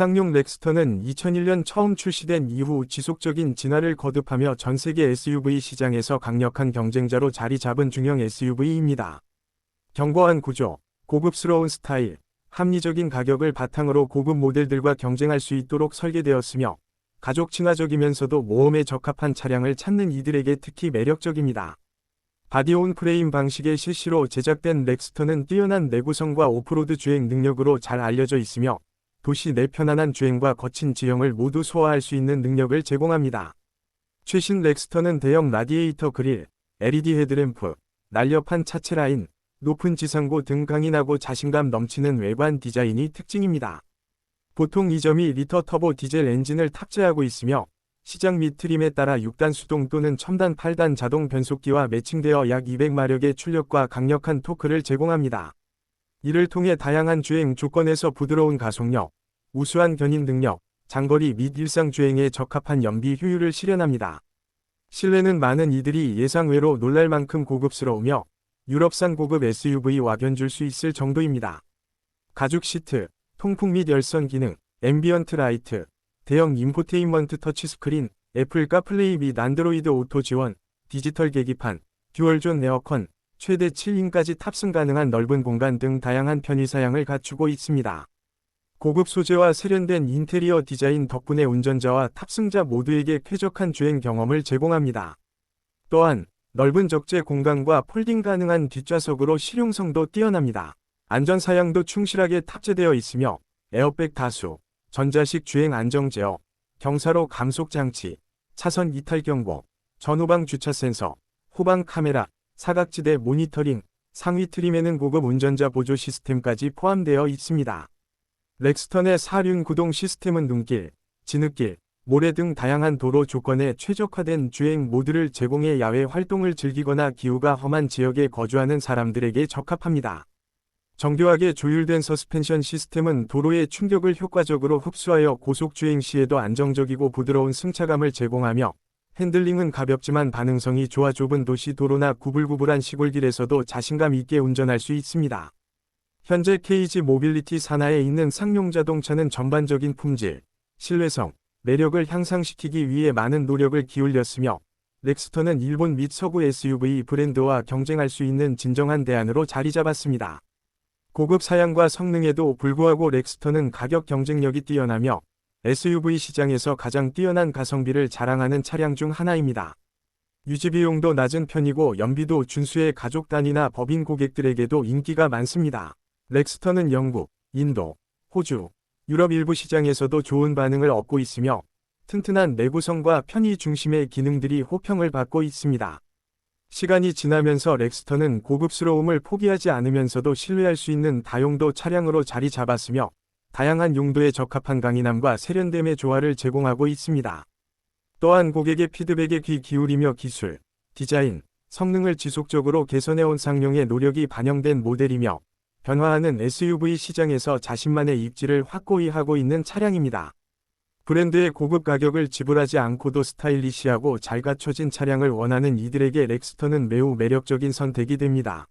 쌍용 렉스터는 2001년 처음 출시된 이후 지속적인 진화를 거듭하며 전 세계 SUV 시장에서 강력한 경쟁자로 자리 잡은 중형 SUV입니다. 견고한 구조, 고급스러운 스타일, 합리적인 가격을 바탕으로 고급 모델들과 경쟁할 수 있도록 설계되었으며 가족 친화적이면서도 모험에 적합한 차량을 찾는 이들에게 특히 매력적입니다. 바디온 프레임 방식의 실시로 제작된 렉스터는 뛰어난 내구성과 오프로드 주행 능력으로 잘 알려져 있으며 도시 내 편안한 주행과 거친 지형을 모두 소화할 수 있는 능력을 제공합니다. 최신 렉스터는 대형 라디에이터 그릴, LED 헤드램프, 날렵한 차체 라인, 높은 지상고 등 강인하고 자신감 넘치는 외관 디자인이 특징입니다. 보통 이 점이 리터 터보 디젤 엔진을 탑재하고 있으며 시장 및 트림에 따라 6단 수동 또는 첨단 8단 자동 변속기와 매칭되어 약 200마력의 출력과 강력한 토크를 제공합니다. 이를 통해 다양한 주행 조건에서 부드러운 가속력, 우수한 견인 능력, 장거리 및 일상 주행에 적합한 연비 효율을 실현합니다. 실내는 많은 이들이 예상외로 놀랄 만큼 고급스러우며 유럽산 고급 SUV와 견줄 수 있을 정도입니다. 가죽 시트, 통풍 및 열선 기능, 앰비언트 라이트, 대형 인포테인먼트 터치 스크린, 애플 카 플레이 및 안드로이드 오토 지원, 디지털 계기판, 듀얼존 에어컨, 최대 7인까지 탑승 가능한 넓은 공간 등 다양한 편의 사양을 갖추고 있습니다. 고급 소재와 세련된 인테리어 디자인 덕분에 운전자와 탑승자 모두에게 쾌적한 주행 경험을 제공합니다. 또한 넓은 적재 공간과 폴딩 가능한 뒷좌석으로 실용성도 뛰어납니다. 안전사양도 충실하게 탑재되어 있으며 에어백 다수, 전자식 주행 안정 제어, 경사로 감속 장치, 차선 이탈 경보, 전후방 주차 센서, 후방 카메라, 사각지대 모니터링, 상위 트림에는 고급 운전자 보조 시스템까지 포함되어 있습니다. 렉스턴의 사륜 구동 시스템은 눈길, 진흙길, 모래 등 다양한 도로 조건에 최적화된 주행 모드를 제공해 야외 활동을 즐기거나 기후가 험한 지역에 거주하는 사람들에게 적합합니다. 정교하게 조율된 서스펜션 시스템은 도로의 충격을 효과적으로 흡수하여 고속 주행 시에도 안정적이고 부드러운 승차감을 제공하며 핸들링은 가볍지만 반응성이 좋아 좁은 도시 도로나 구불구불한 시골길에서도 자신감 있게 운전할 수 있습니다. 현재 KG 모빌리티 산하에 있는 상용 자동차는 전반적인 품질, 신뢰성, 매력을 향상시키기 위해 많은 노력을 기울였으며 렉스터는 일본 및 서구 SUV 브랜드와 경쟁할 수 있는 진정한 대안으로 자리 잡았습니다. 고급 사양과 성능에도 불구하고 렉스터는 가격 경쟁력이 뛰어나며 SUV 시장에서 가장 뛰어난 가성비를 자랑하는 차량 중 하나입니다. 유지비용도 낮은 편이고 연비도 준수해 가족 단위나 법인 고객들에게도 인기가 많습니다. 렉스터는 영국, 인도, 호주, 유럽 일부 시장에서도 좋은 반응을 얻고 있으며 튼튼한 내구성과 편의 중심의 기능들이 호평을 받고 있습니다. 시간이 지나면서 렉스터는 고급스러움을 포기하지 않으면서도 신뢰할 수 있는 다용도 차량으로 자리 잡았으며 다양한 용도에 적합한 강인함과 세련됨의 조화를 제공하고 있습니다. 또한 고객의 피드백에 귀 기울이며 기술, 디자인, 성능을 지속적으로 개선해온 상용의 노력이 반영된 모델이며 변화하는 SUV 시장에서 자신만의 입지를 확고히 하고 있는 차량입니다. 브랜드의 고급 가격을 지불하지 않고도 스타일리시하고 잘 갖춰진 차량을 원하는 이들에게 렉스터는 매우 매력적인 선택이 됩니다.